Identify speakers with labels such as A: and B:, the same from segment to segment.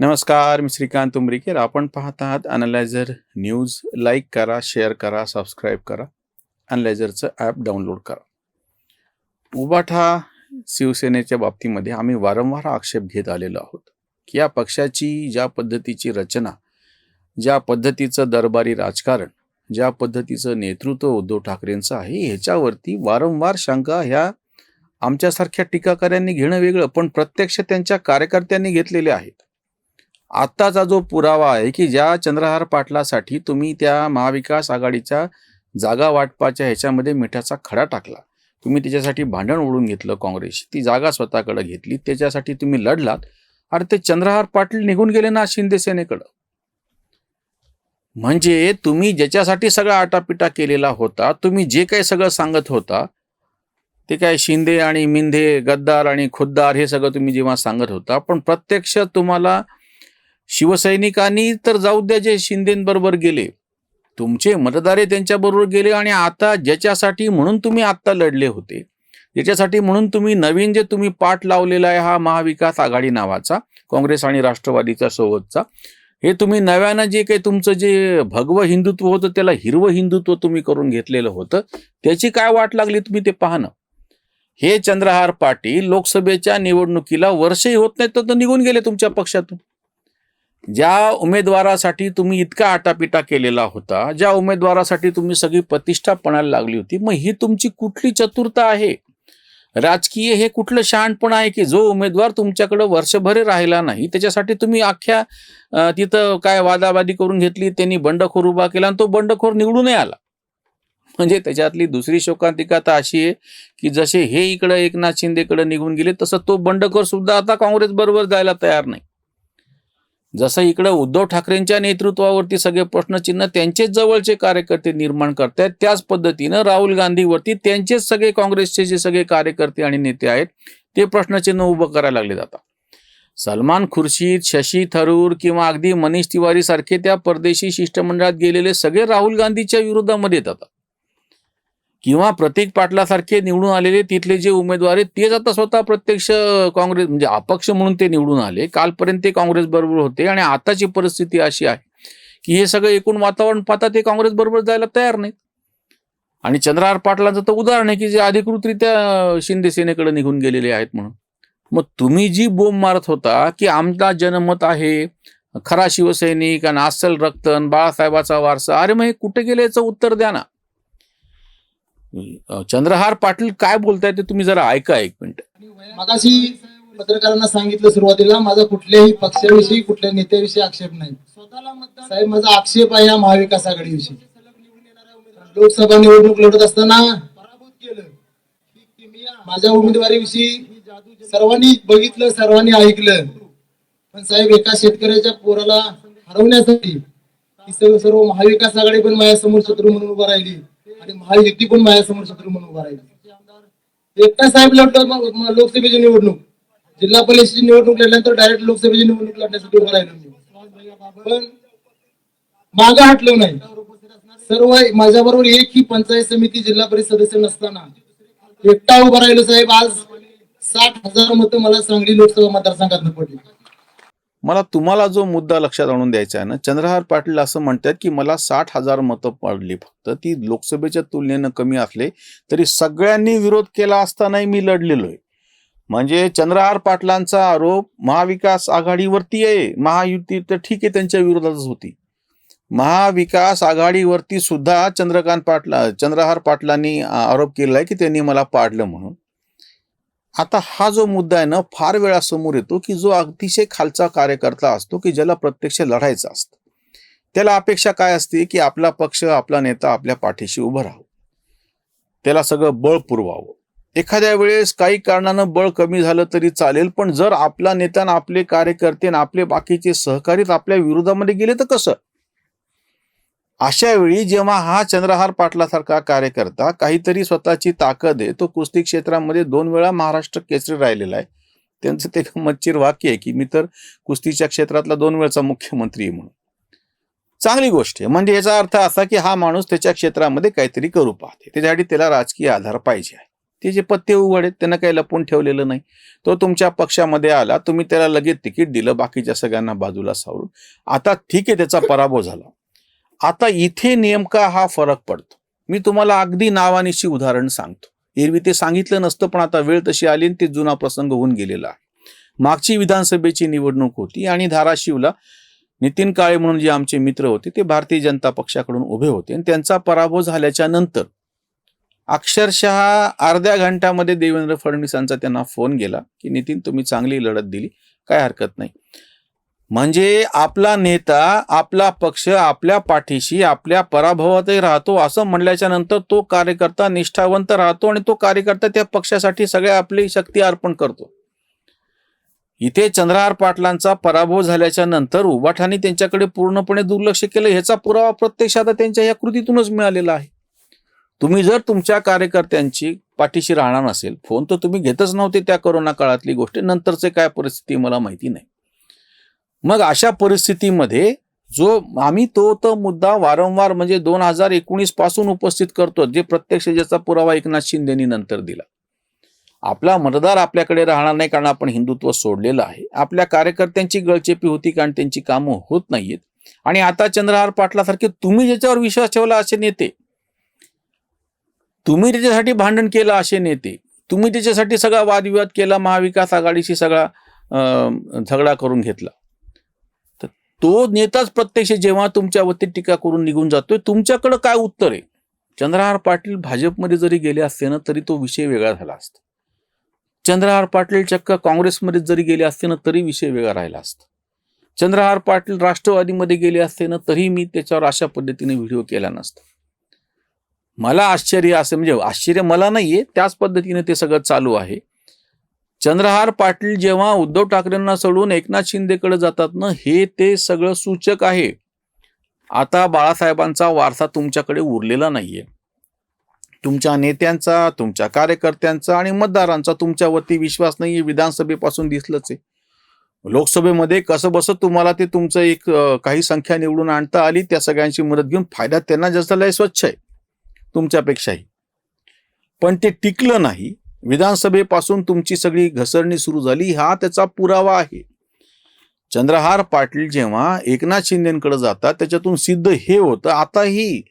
A: नमस्कार मी श्रीकांत उमरीकर. आपण पाहत आहात अनलायझर न्यूज लाईक करा शेअर करा सबस्क्राईब करा. अनलायझरचं ॲप डाउनलोड करा. उबाठा शिवसेनेच्या बाबतीमध्ये आम्ही वारंवार आक्षेप घेत आलेलो आहोत की या पक्षाची ज्या पद्धतीची रचना ज्या पद्धतीचं दरबारी राजकारण ज्या पद्धतीचं नेतृत्व उद्धव ठाकरेंचं आहे ह्याच्यावरती वारंवार शंका ह्या आमच्यासारख्या टीकाकाऱ्यांनी घेणं वेगळं पण प्रत्यक्ष त्यांच्या कार्यकर्त्यांनी घेतलेले आहेत. आत्ताचा जो पुरावा आहे की ज्या चंद्रहार पाटलासाठी तुम्ही त्या महाविकास आघाडीच्या जागा वाटपाच्या ह्याच्यामध्ये मिठाचा खडा टाकला. तुम्ही त्याच्यासाठी भांडण ओढून घेतलं काँग्रेस ती जागा स्वतःकडे घेतली त्याच्यासाठी तुम्ही लढलात. अरे ते चंद्रहार पाटील निघून गेले ना शिंदे सेनेकडं. म्हणजे तुम्ही ज्याच्यासाठी सगळा आटापिटा केलेला होता तुम्ही जे काही सगळं सांगत होता ते काय शिंदे आणि मिंधे गद्दार आणि खुद्दार हे सगळं तुम्ही जेव्हा सांगत होता पण प्रत्यक्ष तुम्हाला शिवसैनिकांनी तर जाऊ द्या जे शिंदेबरोबर गेले. तुमचे मतदारे त्यांच्याबरोबर गेले आणि आता ज्याच्यासाठी म्हणून तुम्ही आत्ता लढले होते. ज्याच्यासाठी म्हणून तुम्ही नवीन जे तुम्ही पाठ लावलेला आहे हा महाविकास आघाडी नावाचा काँग्रेस आणि राष्ट्रवादीचा सोबतचा हे तुम्ही नव्यानं जे काही तुमचं जे भगवं हिंदुत्व होतं त्याला हिरवं हिंदुत्व तुम्ही करून घेतलेलं होतं त्याची काय वाट लागली तुम्ही ते पाहणं हे चंद्रहार पाटील लोकसभेच्या निवडणुकीला वर्षही होत नाही तर निघून गेले तुमच्या पक्षातून. ज्या उमेदवारासाठी तुम्ही इतका आटापिटा केलेला होता ज्या उमेदवारासाठी तुम्ही सगळी प्रतिष्ठा पणायला लागली होती मग ही तुमची कुठली चतुरता आहे? राजकीय हे कुठलं शहाणपण आहे की जो उमेदवार तुमच्याकडे वर्षभर राहिला नाही त्याच्यासाठी तुम्ही अख्ख्या तिथं काय वादावादी करून घेतली त्यांनी बंडखोर उभा केला आणि तो बंडखोर निवडूनही आला. म्हणजे त्याच्यातली दुसरी शोकांतिका तर अशी आहे की जसे हे इकडं एकनाथ शिंदेकडे निघून गेले तसं तो बंडखोर सुद्धा आता काँग्रेस बरोबर जायला तयार नाही. जसं इकडं उद्धव ठाकरेंच्या नेतृत्वावरती सगळे प्रश्नचिन्ह त्यांचेच जवळचे कार्यकर्ते निर्माण करतायत त्याच पद्धतीनं राहुल गांधीवरती त्यांचेच सगळे काँग्रेसचे जे सगळे कार्यकर्ते आणि नेते आहेत ते प्रश्नचिन्ह उभं करायला लागले जातात सलमान खुर्शीद शशी थरूर किंवा अगदी मनीष तिवारी सारखे त्या परदेशी शिष्टमंडळात गेलेले सगळे राहुल गांधीच्या विरोधामध्ये येतात किंवा प्रतीक पाटलासारखे निवडून आलेले तिथले जे उमेदवार आहेत तेच आता स्वतः प्रत्यक्ष काँग्रेस म्हणजे अपक्ष म्हणून ते निवडून आले. कालपर्यंत ते काँग्रेस बरोबर होते आणि आताची परिस्थिती अशी आहे की हे सगळं एकूण वातावरण पाहता ते काँग्रेस बरोबर जायला तयार नाहीत. आणि चंद्रहार पाटलांचं तर उदाहरण आहे की जे अधिकृतरित्या शिंदे सेनेकडे निघून गेलेले आहेत म्हणून. मग तुम्ही जी बोंब मारत होता की आमचा जनमत आहे खरा शिवसैनिक आणि अस्सल रक्तन बाळासाहेबाचा वारसा अरे मग हे कुठे गेले याचं उत्तर द्या ना. चंद्रहार पाटील काय बोलताय ते तुम्ही जरा ऐका एक मिनिट.
B: मगाशी पत्रकारांना सांगितलं सुरुवातीला माझा कुठल्याही पक्षाविषयी कुठल्या नेत्याविषयी आक्षेप नाही. साहेब माझा आक्षेप आहे या महाविकास आघाडीविषयी. लोकसभा निवडणूक लढत असताना पराभूत केलं. माझ्या उमेदवारीविषयी सर्वांनी बघितलं सर्वांनी ऐकलं. पण साहेब एका शेतकऱ्याच्या पोराला हरवण्यासाठी सर्व सर्व महाविकास आघाडी पण माझ्यासमोर शत्रू म्हणून उभा राहिली. आणि महायुती पण माझ्यासमोर शत्रू म्हणून उभा राहिली? एकटा साहेब लढलो मग- लोकसभेची निवडणूक. जिल्हा परिषदेची निवडणूक लढल्यानंतर डायरेक्ट लोकसभेची निवडणूक लढण्यासाठी उभा राहिलो मी. पण मागे हटलो नाही. सर्व माझ्याबरोबर एक ही पंचायत समिती जिल्हा परिषद सदस्य नसताना एकटा उभा राहिलो साहेब. आज साठ हजार मतं मला सांगली लोकसभा मतदारसंघात पडली.
A: मला तुम्हाला जो मुद्दा लक्षात आणून द्यायचा आहे ना चंद्रहार पाटील असं म्हणतात की मला साठ हजार मतं पडली फक्त. ती लोकसभेच्या तुलनेनं कमी असले तरी सगळ्यांनी विरोध केला असतानाही मी लढलेलो आहे. म्हणजे चंद्रहार पाटलांचा आरोप महाविकास आघाडीवरती आहे. महायुती तर ठीक आहे त्यांच्या विरोधातच होती. महाविकास आघाडीवरती सुद्धा चंद्रकांत पाटला चंद्रहार पाटलांनी आरोप केला आहे की त्यांनी मला पाडलं म्हणून. आता हा जो मुद्दा आहे ना फार वेळा समोर येतो की जो अतिशय खालचा कार्यकर्ता असतो की ज्याला प्रत्यक्ष लढायचा असतं. त्याला अपेक्षा काय असते की आपला पक्ष आपला नेता आपल्या पाठीशी उभं राहावं. त्याला सगळं बळ पुरवावं. एखाद्या वेळेस काही कारणानं बळ कमी झालं तरी चालेल पण जर आपला नेता आपले कार्यकर्ते आणि आपले बाकीचे सहकारीच आपल्या विरोधामध्ये गेले तर कसं? अशा वेळी जेव्हा हा चंद्रहार पाटलासारखा कार्यकर्ता काहीतरी स्वतःची ताकद आहे तो कुस्ती क्षेत्रामध्ये दोन वेळा महाराष्ट्र केसरी राहिलेला आहे. त्यांचं ते मच्छीर वाक्य आहे की मी तर कुस्तीच्या क्षेत्रातला दोन वेळचा मुख्यमंत्री आहे म्हणून. चांगली गोष्ट आहे. म्हणजे याचा अर्थ असा की हा माणूस त्याच्या क्षेत्रामध्ये काहीतरी करू पाहते. त्याच्यासाठी त्याला राजकीय आधार पाहिजे आहे. ते जे पत्ते उघड आहेत त्यांना काही लपून ठेवलेलं नाही. तो तुमच्या पक्षामध्ये आला तुम्ही त्याला लगेच तिकीट दिलं बाकीच्या सगळ्यांना बाजूला सावरून. आता ठीक आहे त्याचा पराभव झाला. आता इथे नेमका हा फरक पडतो. मी तुम्हाला अगदी नावानिशी उदाहरण सांगतो. एरवी ते सांगितलं नसतं पण आता वेळ तशी आली आणि ते जुना प्रसंग होऊन गेलेला आहे. मागची विधानसभेची निवडणूक होती आणि धाराशिवला नितीन काळे म्हणून जे आमचे मित्र होते ते भारतीय जनता पक्षाकडून उभे होते आणि त्यांचा पराभव झाल्याच्यानंतर अक्षरशः अर्ध्या घंट्यामध्ये देवेंद्र फडणवीसांचा त्यांना फोन गेला की नितीन तुम्ही चांगली लढत दिली. काय हरकत नाही. म्हणजे आपला नेता आपला पक्ष आपल्या पाठीशी आपल्या पराभवातही राहतो. असं म्हणल्याच्या नंतर तो कार्यकर्ता निष्ठावंत राहतो आणि तो कार्यकर्ता त्या पक्षासाठी सगळ्या आपली शक्ती अर्पण करतो. इथे चंद्रहार पाटलांचा पराभव झाल्याच्यानंतर उबाठाने त्यांच्याकडे पूर्णपणे दुर्लक्ष केलं. ह्याचा पुरावा प्रत्यक्षात त्यांच्या या कृतीतूनच मिळालेला आहे. तुम्ही जर तुमच्या कार्यकर्त्यांची पाठीशी राहणार नसेल फोन तर तुम्ही घेतच नव्हते त्या कोरोना काळातली गोष्ट. नंतरचे काय परिस्थिती मला माहिती नाही. मग अशा परिस्थितीमध्ये जो आम्ही तो तो मुद्दा वारंवार म्हणजे दोन हजार एकोणीसपासून उपस्थित करतो जे प्रत्यक्ष ज्याचा पुरावा एकनाथ शिंदेनी नंतर दिला. आपला मतदार आपल्याकडे राहणार नाही कारण आपण हिंदुत्व सोडलेलं आहे. आपल्या कार्यकर्त्यांची गळचेपी होती कारण त्यांची कामं होत नाहीयेत. आणि आता चंद्रहार पाटलासारखे तुम्ही ज्याच्यावर विश्वास ठेवला असे नेते तुम्ही त्याच्यासाठी भांडण केलं असे नेते तुम्ही त्याच्यासाठी सगळा वादविवाद केला महाविकास आघाडीशी सगळा अं, झगडा करून घेतला. तो नेताच प्रत्यक्ष जेव्हा तुमच्या वतीत टीका करून निघून जातोय तुमच्याकडं काय उत्तर आहे? चंद्रहार पाटील भाजपमध्ये जरी गेले असते ना तरी तो विषय वेगळा झाला असता. चंद्रहार पाटील चक्क काँग्रेसमध्ये जरी गेले असते ना तरी विषय वेगळा राहिला असता. चंद्रहार पाटील राष्ट्रवादीमध्ये गेले असते ना तरी मी त्याच्यावर अशा पद्धतीने व्हिडिओ केला नसता. मला आश्चर्य असं म्हणजे आश्चर्य मला नाहीये त्याच पद्धतीने ते सगळं चालू आहे. चंद्रहार पाटील जेव्हा उद्धव ठाकरेंना सोडून एकनाथ शिंदेकडे जातात ना हे ते सगळं सूचक आहे. आता बाळासाहेबांचा वारसा तुमच्याकडे उरलेला नाहीये. तुमच्या नेत्यांचा तुमच्या कार्यकर्त्यांचा आणि मतदारांचा तुमच्यावरती विश्वास नाही विधानसभेपासून दिसलंच आहे. लोकसभेमध्ये कसं बसं तुम्हाला ते तुमचं एक काही संख्या निवडून आणता आली त्या सगळ्यांची मदत घेऊन फायदा त्यांना जास्त लय स्वच्छ आहे. तुमच्यापेक्षाही. पण ते टिकलं नाही विधानसभेपासून तुमची सगळी घसरणी सुरू झाली हा त्याचा पुरावा आहे. चंद्रहार पाटील जेव्हा एकनाथ शिंदेकडे जातात त्याच्यातून सिद्ध हे होतं आताही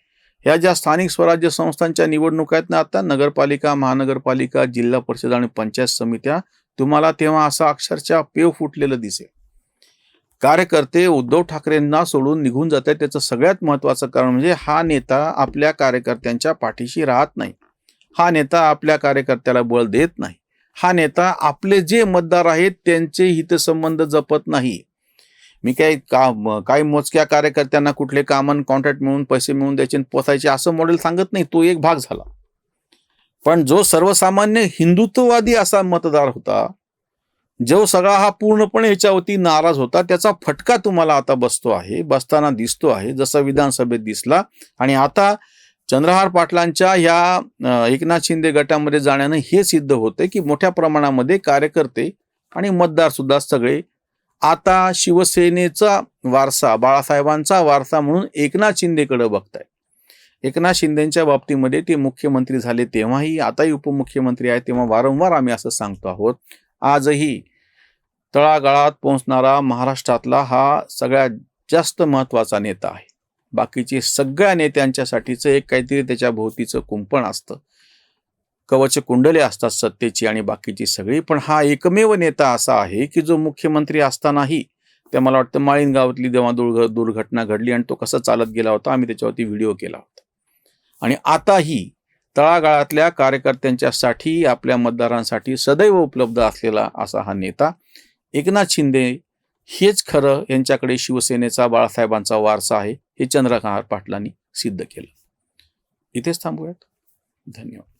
A: ह्या ज्या स्थानिक स्वराज्य संस्थांच्या निवडणुका आहेत ना आता नगरपालिका महानगरपालिका जिल्हा परिषद आणि पंचायत समित्या तुम्हाला तेव्हा असा अक्षरशः पेव फुटलेलं दिसेल. कार्यकर्ते उद्धव ठाकरेंना सोडून निघून जात आहेत त्याचं सगळ्यात महत्वाचं कारण म्हणजे हा नेता आपल्या कार्यकर्त्यांच्या पाठीशी राहत नाही. हा नेता आपल्या कार्यकर्त्याला बळ देत नाही. हा नेता आपले जे मतदार आहेत त्यांचे हितसंबंध जपत नाही. मी काही का काही मोजक्या कार्यकर्त्यांना कुठले कामन कॉन्ट्रॅक्ट मिळून पैसे मिळून द्यायचे पोसायचे असं मॉडेल सांगत नाही तो एक भाग झाला. पण जो सर्वसामान्य हिंदुत्ववादी असा मतदार होता जो सगळा हा पूर्णपणे ह्याच्यावरती नाराज होता त्याचा फटका तुम्हाला आता बसतो आहे बसताना दिसतो आहे जसा विधानसभेत दिसला. आणि आता चंद्रहार पाटलांच्या ह्या एकनाथ शिंदे गटामध्ये जाण्यानं हे सिद्ध होते की मोठ्या प्रमाणामध्ये कार्यकर्ते आणि मतदार सुद्धा सगळे आता शिवसेनेचा वारसा बाळासाहेबांचा वारसा म्हणून एकनाथ शिंदेकडे बघताय एकनाथ शिंदेच्या बाबतीमध्ये ते मुख्यमंत्री झाले तेव्हाही आताही उपमुख्यमंत्री आहेत तेव्हा वारंवार आम्ही असं सांगतो आहोत. आजही तळागाळात पोहोचणारा महाराष्ट्रातला हा सगळ्यात जास्त महत्त्वाचा नेता आहे. बाकीचे सगळ्या नेत्यांच्यासाठीचं एक काहीतरी त्याच्या भोवतीचं कुंपण असतं. कवच कुंडले असतात सत्तेची आणि बाकीची सगळी पण हा एकमेव नेता असा आहे की जो मुख्यमंत्री असतानाही ते मला वाटतं माळीणगावातली जेव्हा दुर्घ दुर्घटना घडली आणि तो कसा चालत गेला होता आम्ही त्याच्यावरती व्हिडिओ केला होता. आणि आताही तळागाळातल्या कार्यकर्त्यांच्यासाठी आपल्या मतदारांसाठी सदैव उपलब्ध असलेला असा हा नेता एकनाथ शिंदे हेच खरं यांच्याकडे शिवसेनेचा बाळासाहेबांचा वारसा आहे. हे चंद्रकांत पाटलांनी सिद्ध केलं. इथेच थांबूयात. धन्यवाद.